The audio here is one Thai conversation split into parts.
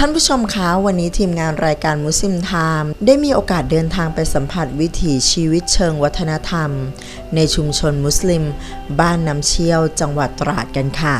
ท่านผู้ชมคะวันนี้ทีมงานรายการมุสลิมไทม์ได้มีโอกาสเดินทางไปสัมผัสวิถีชีวิตเชิงวัฒนธรรม ในชุมชนมุสลิม บ้านน้ำเชี่ยวจังหวัดตราดกันค่ะ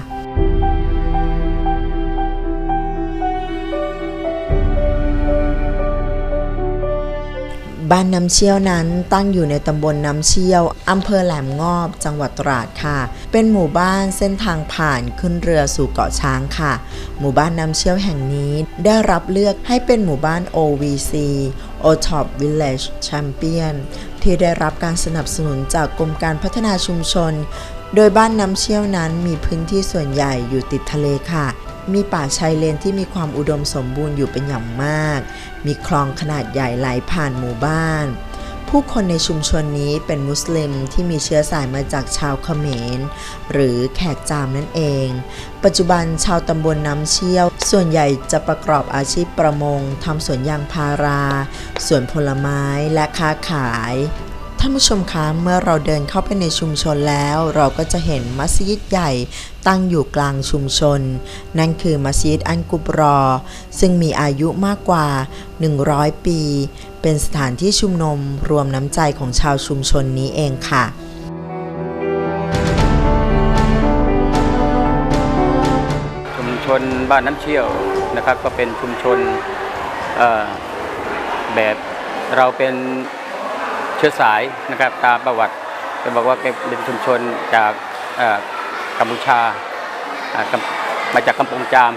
บ้านน้ำเชี่ยวนั้นตั้งอยู่ในตำบลน้ำเชี่ยวอำเภอแหลมงอบจังหวัดตราดค่ะ เป็นหมู่บ้านเส้นทางผ่านขึ้นเรือสู่เกาะช้างค่ะ หมู่บ้านน้ำเชี่ยวแห่งนี้ได้รับเลือกให้เป็นหมู่บ้าน OVC o t o p Village Champion ที่ได้รับการสนับสนุนจากกรมการพัฒนาชุมชน โดยบ้านน้ำเชี่ยวนั้นมีพื้นที่ส่วนใหญ่อยู่ติดทะเลค่ะ มีป่าชายเลนที่มีความอุดมสมบูรณ์อยู่เป็นอย่างมาก มีคลองขนาดใหญ่ไหลผ่านหมู่บ้าน ผู้คนในชุมชนนี้เป็นมุสลิมที่มีเชื้อสายมาจากชาวเขมร หรือแขกจามนั่นเอง ปัจจุบันชาวตำบลน้ำเชี่ยว ส่วนใหญ่จะประกอบอาชีพประมงทำสวนยางพารา สวนผลไม้และค้าขายานผู้ชมคะเมื่อเราเดินเข้าไปในชุมชนแล้ว เราก็จะเห็นมัสยิดใหญ่ตั้งอยู่กลางชุมชน นั่นคือมัสยิดอันกุบรอ ซึ่งมีอายุมากกว่า 100 ปี เป็นสถานที่ชุมนุมรวมน้ำใจของชาวชุมชนนี้เองค่ะชุมชนบ้านน้ำเชี่ยวนะครับ ก็เป็นชุมชนแบบเราเป็น ชื้อสายนะครับตามประวัติจะบอกว่าเป็นชุมชนจากกัมพูชา มาจากกัมพูจาม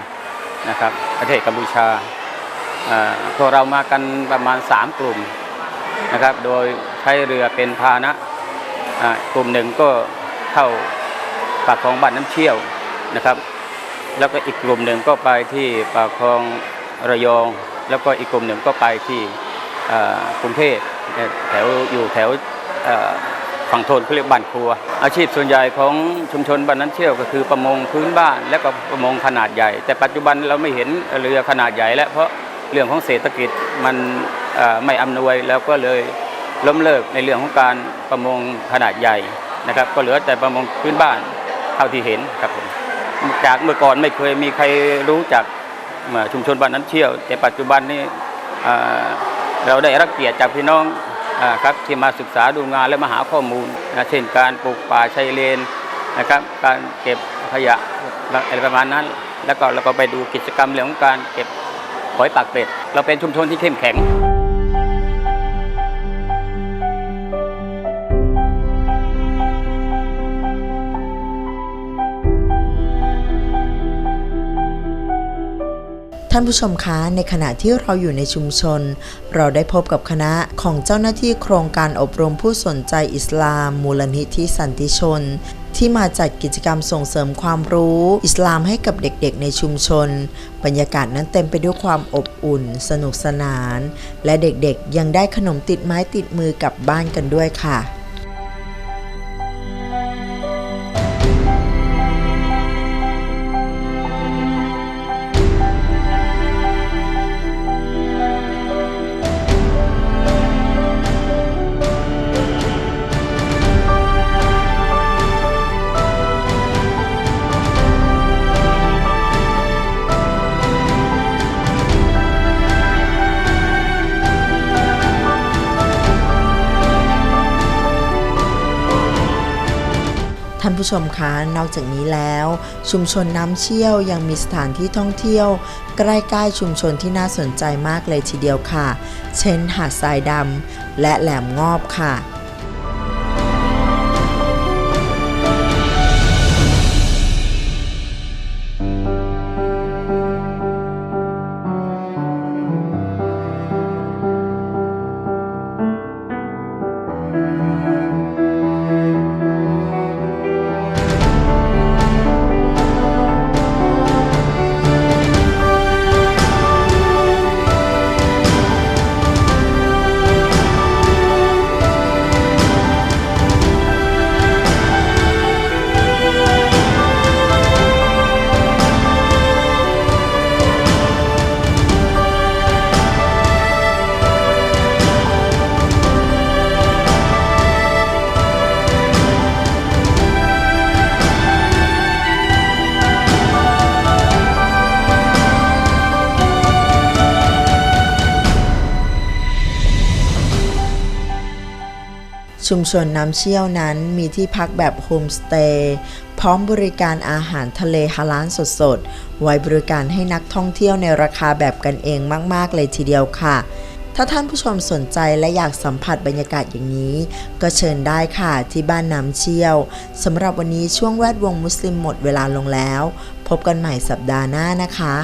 นะครับประเทศกัมพูชาเอ่อพวกเรามากันประมาณ 3 กลุ่มนะครับ โดยใช้เรือเป็นพาหนะกลุ่มหนึ่งก็เข้าปากคลองบ้านน้ำเชี่ยวนะครับ แล้วก็อีกกลุ่มหนึ่งก็ไปที่ปากคลองระยอง แล้วก็อีกกลุ่มหนึ่งก็ไปที่กรุงเทพ แถวอยู่แถวฝั่งทนเขาเรียกบ้านครัว อาชีพส่วนใหญ่ของชุมชนบ้านนั้นเชี่ยวก็คือประมงพื้นบ้าน และก็ประมงขนาดใหญ่ แต่ปัจจุบันเราไม่เห็นเรือขนาดใหญ่แล้ว เพราะเรื่องของเศรษฐกิจมันไม่อำนวยแล้วก็เลยล้มเลิกในเรื่องของการประมงขนาดใหญ่นะครับ ก็เหลือแต่ประมงพื้นบ้านเท่าที่เห็นครับผมจากเมื่อก่อนไม่เคยมีใครรู้จักชุมชนบ้านน้ำเชี่ยว แต่ปัจจุบันนี้ เราได้รับเกียรติจากพี่น้องครับที่มาศึกษาดูงานและมาหาข้อมูลนะเช่นการปลูกป่าชายเลนนะครับการเก็บขยะอะไรประมาณนั้น แล้วก็เราก็ไปดูกิจกรรมเรื่องของการเก็บหอยปากเป็ด เราเป็นชุมชนที่เข้มแข็ง ท่านผู้ชมคะ ในขณะที่เราอยู่ในชุมชน เราได้พบกับคณะของเจ้าหน้าที่โครงการอบรมผู้สนใจอิสลาม มูลนิธิสันติชน ที่มาจัดกิจกรรมส่งเสริมความรู้ อิสลามให้กับเด็กๆ ในชุมชน บรรยากาศนั้นเต็มไปด้วยความอบอุ่น สนุกสนาน และเด็กๆ ยังได้ขนมติดไม้ติดมือกลับบ้านกันด้วยค่ะ ท่านผู้ชมคะนอกจากนี้แล้ว ชุมชนน้ำเชี่ยวยังมีสถานที่ท่องเที่ยว ใกล้ๆชุมชนที่น่าสนใจมากเลยทีเดียวค่ะ เช่นหาดทรายดำและแหลมงอบค่ะ ชุมชนน้ำเชี่ยวนั้นมีที่พักแบบโฮมสเตย์พร้อมบริการอาหารทะเลฮาลาลสดๆ ไว้บริการให้นักท่องเที่ยวในราคาแบบกันเองมาก ๆ เลยทีเดียวค่ะ ถ้าท่านผู้ชมสนใจและอยากสัมผัสบรรยากาศอย่างนี้ ก็เชิญได้ค่ะที่บ้านน้ำเชี่ยวสำหรับวันนี้ช่วงแวดวงมุสลิมหมดเวลาลงแล้ว พบกันใหม่สัปดาห์หน้านะคะ